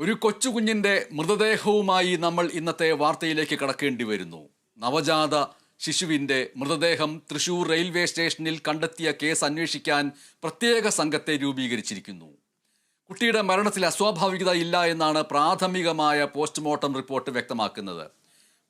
ഒരു കൊച്ചുകുഞ്ഞിന്റെ മൃതദേഹവുമായി നമ്മൾ ഇന്നത്തെ വാർത്തയിലേക്ക് കടക്കേണ്ടി വരുന്നു. നവജാത ശിശുവിന്റെ മൃതദേഹം തൃശൂർ റെയിൽവേ സ്റ്റേഷനിൽ കണ്ടെത്തിയ കേസ് അന്വേഷിക്കാൻ പ്രത്യേക സംഘത്തെ രൂപീകരിച്ചിരിക്കുന്നു. കുട്ടിയുടെ മരണത്തിൽ അസ്വാഭാവികത ഇല്ല എന്നാണ് പ്രാഥമികമായ പോസ്റ്റ്മോർട്ടം റിപ്പോർട്ട് വ്യക്തമാക്കുന്നത്.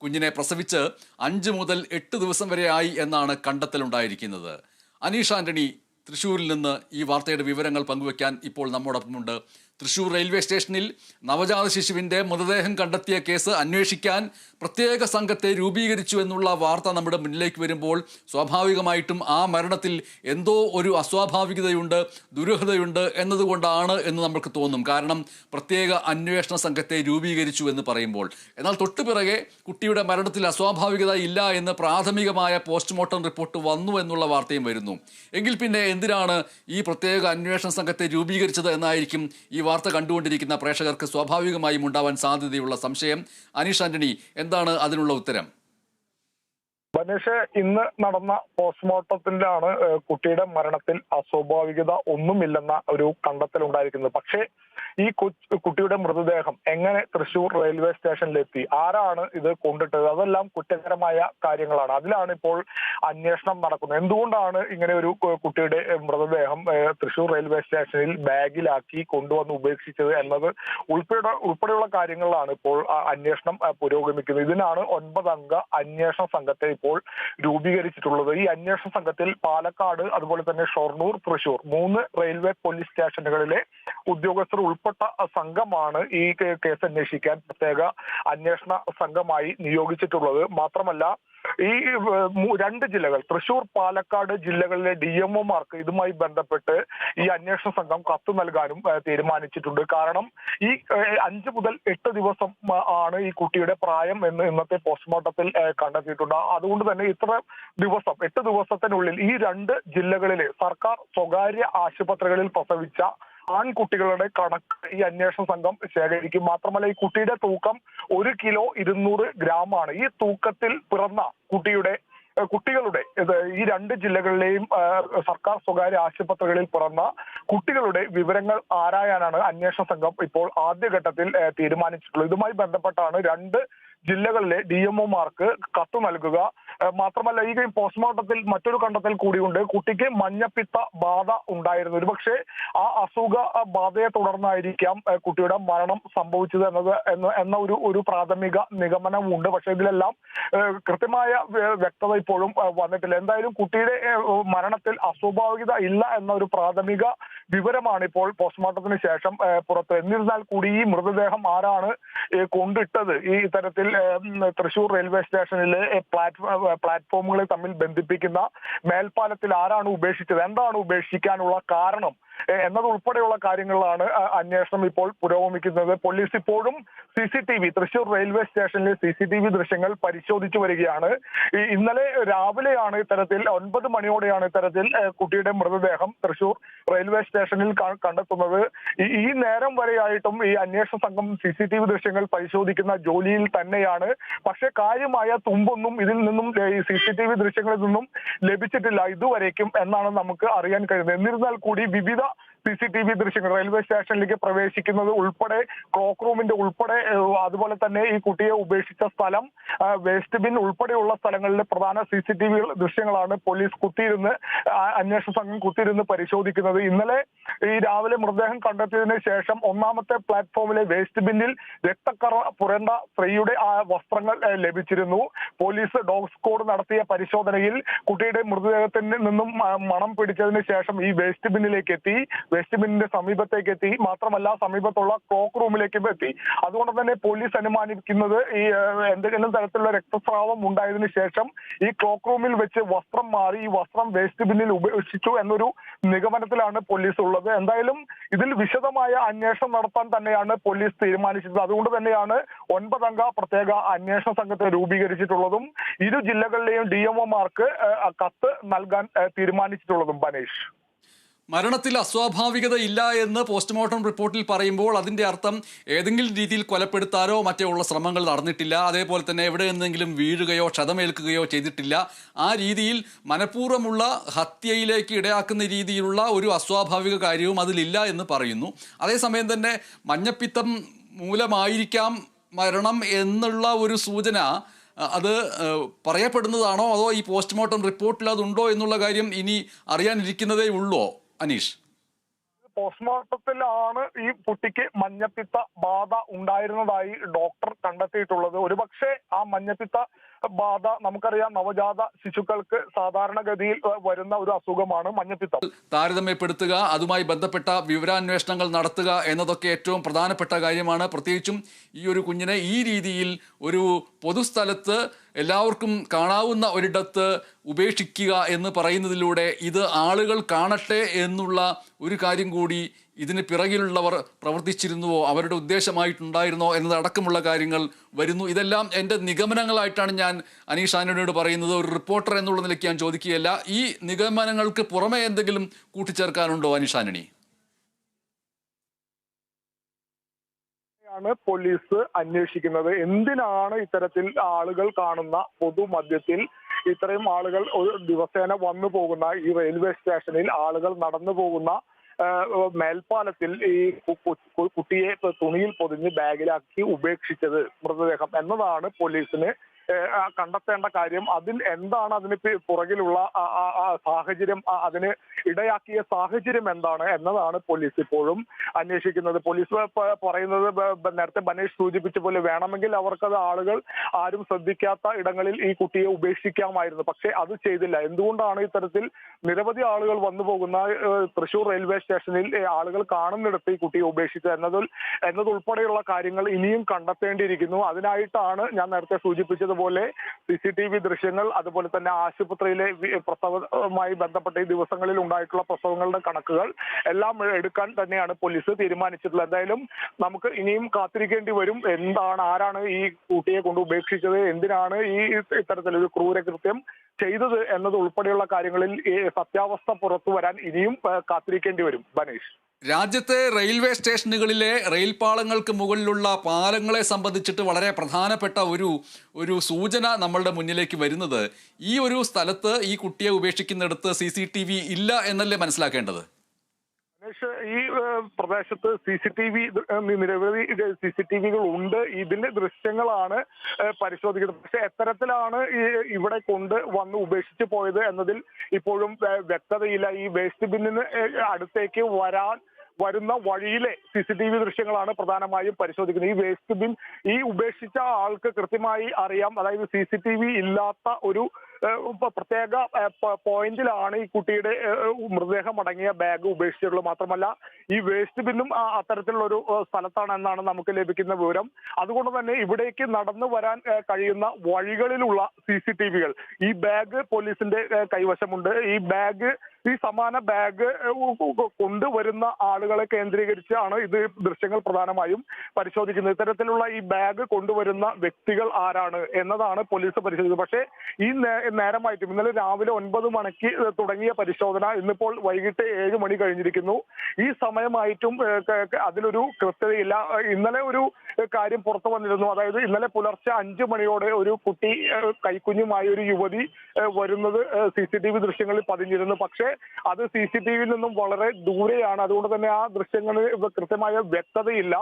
കുഞ്ഞിനെ പ്രസവിച്ച് അഞ്ച് മുതൽ എട്ട് ദിവസം വരെ ആയി എന്നാണ് കണ്ടെത്തലുണ്ടായിരിക്കുന്നത്. അനീഷ് ആന്റണി തൃശൂരിൽ നിന്ന് ഈ വാർത്തയുടെ വിവരങ്ങൾ പങ്കുവയ്ക്കാൻ ഇപ്പോൾ നമ്മോടൊപ്പമുണ്ട്. തൃശ്ശൂർ റെയിൽവേ സ്റ്റേഷനിൽ നവജാത ശിശുവിന്റെ മൃതദേഹം കണ്ടെത്തിയ കേസ് അന്വേഷിക്കാൻ പ്രത്യേക സംഘത്തെ രൂപീകരിച്ചു എന്നുള്ള വാർത്ത നമ്മുടെ മുന്നിലേക്ക് വരുമ്പോൾ സ്വാഭാവികമായിട്ടും ആ മരണത്തിൽ എന്തോ ഒരു അസ്വാഭാവികതയുണ്ട് ദുരൂഹതയുണ്ട് എന്നതുകൊണ്ടാണ് എന്ന് നമ്മൾക്ക് തോന്നും. കാരണം പ്രത്യേക അന്വേഷണ സംഘത്തെ രൂപീകരിച്ചു എന്ന് പറയുമ്പോൾ. എന്നാൽ തൊട്ടുപിറകെ കുട്ടിയുടെ മരണത്തിൽ അസ്വാഭാവികത ഇല്ല എന്ന് പ്രാഥമികമായ പോസ്റ്റ്മോർട്ടം റിപ്പോർട്ട് വന്നു എന്നുള്ള വാർത്തയും വരുന്നു. എങ്കിൽ പിന്നെ എന്തിനാണ് ഈ പ്രത്യേക അന്വേഷണ സംഘത്തെ രൂപീകരിച്ചത് എന്നായിരിക്കും ഈ വാർത്ത കണ്ടുകൊണ്ടിരിക്കുന്ന പ്രേക്ഷകർക്ക് സ്വാഭാവികമായും ഉണ്ടാവാൻ സാധ്യതയുള്ള സംശയം അനീഷ് ആന്റണി. എന്താണ് അതിനുള്ള ഉത്തരം? ബനേഷ് ഇന്ന് നടന്ന പോസ്റ്റ്മോർട്ടത്തിലാണ് കുട്ടിയുടെ മരണത്തിൽ അസ്വാഭാവികത ഒന്നുമില്ലെന്ന ഒരു കണ്ടെത്തൽ ഉണ്ടായിരിക്കുന്നത് പക്ഷേ ഈ കുട്ടിയുടെ മൃതദേഹം എങ്ങനെ തൃശൂർ റെയിൽവേ സ്റ്റേഷനിലെത്തി ആരാണ് ഇത് കൊണ്ടിട്ടത്? അതെല്ലാം കുറ്റകരമായ കാര്യങ്ങളാണ്. അതിലാണ് ഇപ്പോൾ അന്വേഷണം നടക്കുന്നത്. എന്തുകൊണ്ടാണ് ഇങ്ങനെ ഒരു കുട്ടിയുടെ മൃതദേഹം തൃശൂർ റെയിൽവേ സ്റ്റേഷനിൽ ബാഗിലാക്കി കൊണ്ടുവന്ന് ഉപേക്ഷിച്ചത് എന്നത് ഉൾപ്പെടെ ഉൾപ്പെടെയുള്ള കാര്യങ്ങളിലാണ് ഇപ്പോൾ അന്വേഷണം പുരോഗമിക്കുന്നത്. ഇതിനാണ് ഒൻപതംഗ അന്വേഷണ സംഘത്തെ ഇപ്പോൾ രൂപീകരിച്ചിട്ടുള്ളത്. ഈ അന്വേഷണ സംഘത്തിൽ പാലക്കാട് അതുപോലെ തന്നെ ഷൊർണൂർ തൃശൂർ മൂന്ന് റെയിൽവേ പോലീസ് സ്റ്റേഷനുകളിലെ ഉദ്യോഗസ്ഥർ ഉൾപ്പെട്ട സംഘമാണ് ഈ കേസ് അന്വേഷിക്കാൻ പ്രത്യേക അന്വേഷണ സംഘമായി നിയോഗിച്ചിട്ടുള്ളത്. മാത്രമല്ല ഈ രണ്ട് ജില്ലകൾ തൃശൂർ പാലക്കാട് ജില്ലകളിലെ ഡി എംഒമാർക്ക് ഇതുമായി ബന്ധപ്പെട്ട് ഈ അന്വേഷണ സംഘം കത്ത് നൽകാനും തീരുമാനിച്ചിട്ടുണ്ട്. കാരണം ഈ അഞ്ച് മുതൽ എട്ട് ദിവസം ആണ് ഈ കുട്ടിയുടെ പ്രായം എന്ന് ഇന്നത്തെ പോസ്റ്റ്മോർട്ടത്തിൽ കണ്ടെത്തിയിട്ടുണ്ട്. അതുകൊണ്ട് തന്നെ ഇത്ര ദിവസം എട്ട് ദിവസത്തിനുള്ളിൽ ഈ രണ്ട് ജില്ലകളിലെ സർക്കാർ സ്വകാര്യ ആശുപത്രികളിൽ പ്രസവിച്ച ആൺകുട്ടികളുടെ കണക്ക് ഈ അന്വേഷണ സംഘം ശേഖരിക്കും. മാത്രമല്ല ഈ കുട്ടിയുടെ തൂക്കം ഒരു കിലോ ഇരുന്നൂറ് ഗ്രാം ആണ് ഈ തൂക്കത്തിൽ പിറന്ന കുട്ടിയുടെ കുട്ടികളുടെ ഈ രണ്ട് ജില്ലകളിലെയും സർക്കാർ സ്വകാര്യ ആശുപത്രികളിൽ പിറന്ന കുട്ടികളുടെ വിവരങ്ങൾ ആരായാനാണ് അന്വേഷണ സംഘം ഇപ്പോൾ ആദ്യഘട്ടത്തിൽ തീരുമാനിച്ചിട്ടുള്ളത്. ഇതുമായി ബന്ധപ്പെട്ടാണ് രണ്ട് ജില്ലകളിലെ ഡി എംഒമാർക്ക് കത്ത് നൽകുക. മാത്രമല്ല ഈ പോസ്റ്റ്മോർട്ടത്തിൽ മറ്റൊരു കണ്ടെത്തൽ കൂടിയുണ്ട്. കുട്ടിക്ക് മഞ്ഞപ്പിത്ത ബാധ ഉണ്ടായിരുന്നു. ഒരുപക്ഷെ ആ അസുഖ ബാധയെ തുടർന്നായിരിക്കാം കുട്ടിയുടെ മരണം സംഭവിച്ചത് എന്നത് എന്ന ഒരു ഒരു പ്രാഥമിക നിഗമനമുണ്ട്. പക്ഷെ ഇതിലെല്ലാം കൃത്യമായ വ്യ- വ്യക്തത ഇപ്പോഴും വന്നിട്ടില്ല. എന്തായാലും കുട്ടിയുടെ മരണത്തിൽ അസ്വാഭാവികത ഇല്ല എന്ന ഒരു പ്രാഥമിക വിവരമാണ് ഇപ്പോൾ പോസ്റ്റ്മോർട്ടത്തിന് ശേഷം പുറത്ത്. എന്നിരുന്നാൽ കൂടി ഈ മൃതദേഹം ആരാണ് കൊണ്ടിട്ടത്? ഈ ഇത്തരത്തിൽ തൃശൂർ റെയിൽവേ സ്റ്റേഷനിലെ പ്ലാറ്റ്ഫോം പ്ലാറ്റ്ഫോമുകളെ തമ്മിൽ ബന്ധിപ്പിക്കുന്ന മേൽപ്പാലത്തിൽ ആരാണ് ഉപേക്ഷിച്ചത്? എന്താണ് ഉപേക്ഷിക്കാനുള്ള കാരണം? എന്നതുൾപ്പെടെയുള്ള കാര്യങ്ങളിലാണ് അന്വേഷണം ഇപ്പോൾ പുരോഗമിക്കുന്നത്. പോലീസ് ഇപ്പോഴും C C T V Thrissur railway സ്റ്റേഷനിലെ സി സി ടി വി ദൃശ്യങ്ങൾ പരിശോധിച്ചു വരികയാണ്. ഇന്നലെ രാവിലെയാണ് ഇത്തരത്തിൽ ഒൻപത് മണിയോടെയാണ് ഇത്തരത്തിൽ കുട്ടിയുടെ മൃതദേഹം തൃശൂർ റെയിൽവേ സ്റ്റേഷനിൽ കണ്ടെത്തുന്നത്. ഈ- നേരം വരെയായിട്ടും ഈ അന്വേഷണ സംഘം സി സി ടി വി ദൃശ്യങ്ങൾ പരിശോധിക്കുന്ന ജോലിയിൽ തന്നെയാണ്. പക്ഷെ കാര്യമായ തുമ്പൊന്നും ഇതിൽ നിന്നും ഈ സി സി ടി വി ദൃശ്യങ്ങളിൽ നിന്നും ലഭിച്ചിട്ടില്ല ഇതുവരേക്കും എന്നാണ് നമുക്ക് അറിയാൻ കഴിയുന്നത്. എന്നിരുന്നാൽ കൂടി വിവിധ സി സി ടി വി ദൃശ്യങ്ങൾ റെയിൽവേ സ്റ്റേഷനിലേക്ക് പ്രവേശിക്കുന്നത് ഉൾപ്പെടെ ക്ലോക്ക് റൂമിന്റെ ഉൾപ്പെടെ അതുപോലെ തന്നെ ഈ കുട്ടിയെ ഉപേക്ഷിച്ച സ്ഥലം വേസ്റ്റ് ബിൻ ഉൾപ്പെടെയുള്ള സ്ഥലങ്ങളിലെ പ്രധാന സി സി ടി വി ദൃശ്യങ്ങളാണ് പോലീസ് കുത്തിയിരുന്ന് അന്വേഷണ സംഘം കുത്തിയിരുന്ന് പരിശോധിക്കുന്നത്. ഇന്നലെ ഈ രാവിലെ മൃതദേഹം കണ്ടെത്തിയതിനു ശേഷം ഒന്നാമത്തെ പ്ലാറ്റ്ഫോമിലെ വേസ്റ്റ് ബിന്നിൽ രക്തക്കറ പുരണ്ട സ്ത്രീയുടെ ആ വസ്ത്രങ്ങൾ ലഭിച്ചിരുന്നു. പോലീസ് ഡോഗ് സ്ക്വാഡ് നടത്തിയ പരിശോധനയിൽ കുട്ടിയുടെ മൃതദേഹത്തിൽ നിന്നും മണം പിടിച്ചതിന് ശേഷം ഈ വേസ്റ്റ് ബിന്നിലേക്ക് എത്തി. വേസ്റ്റ് ബിന്നിന്റെ സമീപത്തേക്ക് എത്തി. മാത്രമല്ല സമീപത്തുള്ള ക്ലോക്ക് റൂമിലേക്കും എത്തി. അതുകൊണ്ട് തന്നെ പോലീസ് അനുമാനിക്കുന്നത് ഈ എന്തെങ്കിലും തരത്തിലുള്ള രക്തസ്രാവം ഉണ്ടായതിനു ശേഷം ഈ ക്ലോക്ക് റൂമിൽ വെച്ച് വസ്ത്രം മാറി ഈ വസ്ത്രം വേസ്റ്റ് ബിന്നിൽ ഉപേക്ഷിച്ചു എന്നൊരു നിഗമനത്തിലാണ് പോലീസ് ഉള്ളത്. എന്തായാലും ഇതിൽ വിശദമായ അന്വേഷണം നടത്താൻ തന്നെയാണ് പോലീസ് തീരുമാനിച്ചത് അതുകൊണ്ട് തന്നെയാണ് ഒൻപതംഗ പ്രത്യേക അന്വേഷണ സംഘത്തെ രൂപീകരിച്ചിട്ടുള്ളതും ഇരു ജില്ലകളിലെയും ഡി എംഒമാർക്ക് കത്ത് നൽകാൻ തീരുമാനിച്ചിട്ടുള്ളതും. ബനേഷ്. മരണത്തിൽ അസ്വാഭാവികത ഇല്ല എന്ന് പോസ്റ്റ്മോർട്ടം റിപ്പോർട്ടിൽ പറയുമ്പോൾ അതിന്റെ അർത്ഥം ഏതെങ്കിലും രീതിയിൽ കൊലപ്പെടുത്താനോ മറ്റോ ഉള്ള ശ്രമങ്ങൾ നടന്നിട്ടില്ല. അതേപോലെ തന്നെ എവിടെ നിന്നെങ്കിലും വീഴുകയോ ക്ഷതമേൽക്കുകയോ ചെയ്തിട്ടില്ല. ആ രീതിയിൽ മനഃപൂർവമുള്ള ഹത്യയിലേക്ക് ഇടയാക്കുന്ന രീതിയിലുള്ള ഒരു അസ്വാഭാവിക കാര്യവും അതിലില്ല എന്ന് പറയുന്നു. അതേസമയം തന്നെ മഞ്ഞപ്പിത്തം മൂലമായിരിക്കാം മരണം എന്നുള്ള ഒരു സൂചന അത് പറയപ്പെടുന്നതാണോ? അതോ ഈ പോസ്റ്റ്മോർട്ടം റിപ്പോർട്ടിൽ അതുണ്ടോ എന്നുള്ള കാര്യം ഇനി അറിയാനിരിക്കുന്നതേ ഉള്ളോ? അനീഷ്. പോസ്റ്റ്മോർട്ടത്തിലാണ് ഈ കുട്ടിക്ക് മഞ്ഞപ്പിത്ത ബാധ ഉണ്ടായിരുന്നതായി ഡോക്ടർ കണ്ടെത്തിയിട്ടുള്ളത്. ഒരുപക്ഷെ ആ മഞ്ഞപ്പിത്ത ബാധ നമുക്കറിയാം നവജാത ശിശുക്കൾക്ക് സാധാരണഗതിയിൽ വരുന്ന ഒരു അസുഖമാണ് മഞ്ഞപ്പിത്തം. താരതമ്യപ്പെടുത്തുക അതുമായി ബന്ധപ്പെട്ട വിവരാന്വേഷണങ്ങൾ നടത്തുക എന്നതൊക്കെ ഏറ്റവും പ്രധാനപ്പെട്ട കാര്യമാണ്. പ്രത്യേകിച്ചും ഈ ഒരു കുഞ്ഞിനെ ഈ രീതിയിൽ ഒരു പൊതുസ്ഥലത്ത് എല്ലാവർക്കും കാണാവുന്ന ഒരിടത്ത് ഉപേക്ഷിക്കുക എന്ന് പറയുന്നതിലൂടെ ഇത് ആളുകൾ കാണട്ടെ എന്നുള്ള ഒരു കാര്യം കൂടി ഇതിന് പിറകിലുള്ളവർ പ്രവർത്തിച്ചിരുന്നുവോ? അവരുടെ ഉദ്ദേശമായിട്ടുണ്ടായിരുന്നോ? എന്നതടക്കമുള്ള കാര്യങ്ങൾ വരുന്നു. ഇതെല്ലാം എന്റെ നിഗമനങ്ങളായിട്ടാണ് ഞാൻ അനീഷ് ആന്റണിയോട് പറയുന്നത്. ഒരു റിപ്പോർട്ടർ എന്നുള്ള നിലയ്ക്ക് ഞാൻ ചോദിക്കുകയല്ല. ഈ നിഗമനങ്ങൾക്ക് പുറമെ എന്തെങ്കിലും കൂട്ടിച്ചേർക്കാനുണ്ടോ അനീഷ് ആന്റണി പോലീസ് അന്വേഷിക്കുന്നത്. എന്തിനാണ് ഇത്തരത്തിൽ ആളുകൾ കാണുന്ന പൊതുമധ്യത്തിൽ ഇത്രയും ആളുകൾ ഒരു ദിവസേന വന്നു പോകുന്ന ഈ റെയിൽവേ സ്റ്റേഷനിൽ ആളുകൾ നടന്നു പോകുന്ന മേൽപ്പാലത്തിൽ ഈ കുട്ടിയെ തുണിയിൽ പൊതിഞ്ഞ് ബാഗിലാക്കി ഉപേക്ഷിച്ചത് മൃതദേഹം എന്നതാണ് പോലീസിന് കണ്ടെത്തേണ്ട കാര്യം. അതിൽ എന്താണ് അതിന് പുറകിലുള്ള ആ സാഹചര്യം അതിന് ഇടയാക്കിയ സാഹചര്യം എന്താണ് എന്നതാണ് പോലീസ് ഇപ്പോഴും അന്വേഷിക്കുന്നത്. പോലീസ് പറയുന്നത് നേരത്തെ ബനേഷ് സൂചിപ്പിച്ച പോലെ വേണമെങ്കിൽ അവർക്കത് ആളുകൾ ആരും ശ്രദ്ധിക്കാത്ത ഇടങ്ങളിൽ ഈ കുട്ടിയെ ഉപേക്ഷിക്കാമായിരുന്നു. പക്ഷെ അത് ചെയ്തില്ല. എന്തുകൊണ്ടാണ് ഇത്തരത്തിൽ നിരവധി ആളുകൾ വന്നു പോകുന്ന തൃശൂർ റെയിൽവേ സ്റ്റേഷനിൽ ആളുകൾ കാണുന്നിടത്ത് ഈ കുട്ടിയെ ഉപേക്ഷിച്ചത് എന്നതിൽ എന്നതുൾപ്പെടെയുള്ള കാര്യങ്ങൾ ഇനിയും കണ്ടെത്തേണ്ടിയിരിക്കുന്നു. അതിനായിട്ടാണ് ഞാൻ നേരത്തെ സൂചിപ്പിച്ചതുപോലെ സി സി ടി വി ദൃശ്യങ്ങൾ അതുപോലെ തന്നെ ആശുപത്രിയിലെ വി- പ്രസവവുമായി ബന്ധപ്പെട്ട് ഈ ദിവസങ്ങളിൽ ഉണ്ടായിട്ടുള്ള പ്രസവങ്ങളുടെ കണക്കുകൾ എല്ലാം എടുക്കാൻ തന്നെയാണ് പോലീസ് തീരുമാനിച്ചിട്ടുള്ളത്. എന്തായാലും നമുക്ക് ഇനിയും കാത്തിരിക്കേണ്ടി വരും എന്താണ് ആരാണ് ഈ കുട്ടിയെ കൊണ്ട് ഉപേക്ഷിച്ചത് എന്തിനാണ് ഈ ഇത്തരത്തിലൊരു ക്രൂരകൃത്യം ചെയ്തത് എന്നത് ഉൾപ്പെടെയുള്ള കാര്യങ്ങളിൽ സത്യാവസ്ഥ പുറത്തു വരാൻ ഇനിയും കാത്തിരിക്കേണ്ടി വരും. ബനേഷ്. രാജ്യത്തെ റെയിൽവേ സ്റ്റേഷനുകളിലെ റെയിൽപാളങ്ങൾക്ക് മുകളിലുള്ള പാലങ്ങളെ സംബന്ധിച്ചിട്ട് വളരെ പ്രധാനപ്പെട്ട ഒരു ഒരു സൂചന നമ്മളുടെ മുന്നിലേക്ക് വരുന്നത്. ഈ ഒരു സ്ഥലത്ത് ഈ കുട്ടിയെ ഉപേക്ഷിക്കുന്നിടത്ത് സി സി ടി വി ഇല്ല എന്നല്ലേ മനസ്സിലാക്കേണ്ടത്? ഈ പ്രദേശത്ത് സി സി ടി വി നിരവധി സി സി ടി വികൾ ഉണ്ട്. ഇതിന്റെ ദൃശ്യങ്ങളാണ് പരിശോധിക്കുന്നത്. പക്ഷെ എത്തരത്തിലാണ് ഇവിടെ കൊണ്ട് വന്ന് ഉപേക്ഷിച്ച് പോയത് എന്നതിൽ ഇപ്പോഴും വ്യക്തതയില്ല. ഈ വേസ്റ്റ് ബിന്നിന് അടുത്തേക്ക് വരാൻ വരുന്ന വഴിയിലെ സി സി ടി വി ദൃശ്യങ്ങളാണ് പ്രധാനമായും പരിശോധിക്കുന്നത്. ഈ വേസ്റ്റ് ബിൻ ഈ ഉപേക്ഷിച്ച ആൾക്ക് കൃത്യമായി അറിയാം. അതായത് സി സി ടി വി ഇല്ലാത്ത ഒരു പ്രത്യേക പോയിന്റിലാണ് ഈ കുട്ടിയുടെ മൃതദേഹം അടങ്ങിയ ബാഗ് ഉപേക്ഷിച്ചിട്ടുള്ളത്. മാത്രമല്ല ഈ വേസ്റ്റ് ബിന്നും അത്തരത്തിലുള്ള ഒരു സ്ഥലത്താണ് എന്നാണ് നമുക്ക് ലഭിക്കുന്ന വിവരം. അതുകൊണ്ട് തന്നെ ഇവിടേക്ക് നടന്നു വരാൻ കഴിയുന്ന വഴികളിലുള്ള സി സി ടി വികൾ ഈ ബാഗ് പോലീസിന്റെ കൈവശമുണ്ട്. ഈ ബാഗ് ഈ സമാന ബാഗ് കൊണ്ടുവരുന്ന ആളുകളെ കേന്ദ്രീകരിച്ചാണ് ഇത് ദൃശ്യങ്ങൾ പ്രധാനമായും പരിശോധിക്കുന്നത്. ഇത്തരത്തിലുള്ള ഈ ബാഗ് കൊണ്ടുവരുന്ന വ്യക്തികൾ ആരാണ് എന്നതാണ് പോലീസ് പരിശോധിക്കുന്നത് പക്ഷേ ഈ നേരമായിട്ടും ഇന്നലെ രാവിലെ ഒൻപത് മണിക്ക് തുടങ്ങിയ പരിശോധന ഇന്നിപ്പോൾ വൈകിട്ട് ഏഴ് മണി കഴിഞ്ഞിരിക്കുന്നു. ഈ സമയമായിട്ടും അതിലൊരു കൃത്യതയില്ല. ഇന്നലെ ഒരു കാര്യം പുറത്തു വന്നിരുന്നു. അതായത് ഇന്നലെ പുലർച്ചെ അഞ്ചു മണിയോടെ ഒരു കുട്ടി കൈക്കുഞ്ഞുമായ ഒരു യുവതി വരുന്നത് സി സി ടി വി ദൃശ്യങ്ങളിൽ പതിഞ്ഞിരുന്നു. പക്ഷേ അത് സി സി ടി വിയിൽ നിന്നും വളരെ ദൂരെയാണ്. അതുകൊണ്ട് തന്നെ ആ ദൃശ്യങ്ങളിൽ കൃത്യമായ വ്യക്തതയില്ല.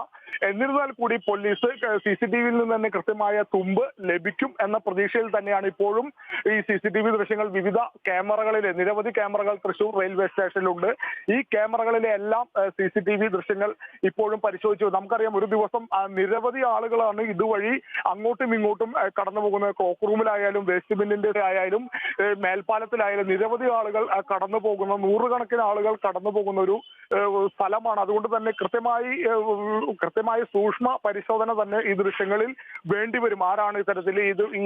എന്നിരുന്നാൽ കൂടി പോലീസ് സി സി ടി വിയിൽ നിന്ന് തന്നെ കൃത്യമായ തുമ്പ് ലഭിക്കും എന്ന പ്രതീക്ഷയിൽ തന്നെയാണ് ഇപ്പോഴും ഈ സി സി ടി വി ദൃശ്യങ്ങൾ വിവിധ ക്യാമറകളിലെ നിരവധി ക്യാമറകൾ തൃശൂർ റെയിൽവേ സ്റ്റേഷനിലുണ്ട് ഈ ക്യാമറകളിലെ എല്ലാം സി സി ടി വി ദൃശ്യങ്ങൾ ഇപ്പോഴും പരിശോധിച്ചു. നമുക്കറിയാം ഒരു ദിവസം നിരവധി ആളുകളാണ് ഇതുവഴി അങ്ങോട്ടും ഇങ്ങോട്ടും കടന്നു പോകുന്നത്. ക്ലോക്ക് റൂമിലായാലും വേസ്റ്റ് ബിന്നിന്റെ ആയാലും മേൽപ്പാലത്തിലായാലും നിരവധി ആളുകൾ ആ, കടന്നു പോകുന്ന നൂറുകണക്കിന് ആളുകൾ കടന്നു പോകുന്ന ഒരു സ്ഥലമാണ്. അതുകൊണ്ട് തന്നെ കൃത്യമായി കൃത്യമായ സൂക്ഷ്മ പരിശോധന തന്നെ ഈ ദൃശ്യങ്ങളിൽ വേണ്ടിവരും ആരാണ് ഇത്തരത്തിൽ ഇത് ഈ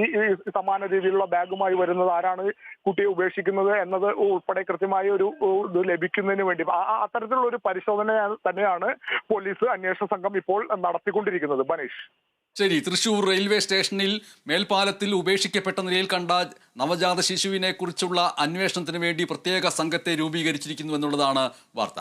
സമാന രീതിയിലുള്ള ബാഗുമായി വരുന്നത്? ആരാണ് കുട്ടിയെ ഉപേക്ഷിക്കുന്നത് എന്നത് ഉൾപ്പെടെ കൃത്യമായ ഒരു ഇത് ലഭിക്കുന്നതിന് വേണ്ടി. അത്തരത്തിലുള്ള ഒരു പരിശോധന തന്നെയാണ് പോലീസ് അന്വേഷണ സംഘം ഇപ്പോൾ നടത്തിക്കൊണ്ടിരിക്കുന്നത്. ബനീഷ്. ശരി തൃശൂർ റെയിൽവേ സ്റ്റേഷനിൽ മേൽപ്പാലത്തിൽ ഉപേക്ഷിക്കപ്പെട്ട നിലയിൽ കണ്ട നവജാത ശിശുവിനെ കുറിച്ചുള്ള അന്വേഷണത്തിന് വേണ്ടി പ്രത്യേക സംഘത്തെ രൂപീകരിച്ചിരിക്കുന്നു എന്നുള്ളതാണ് വാർത്ത.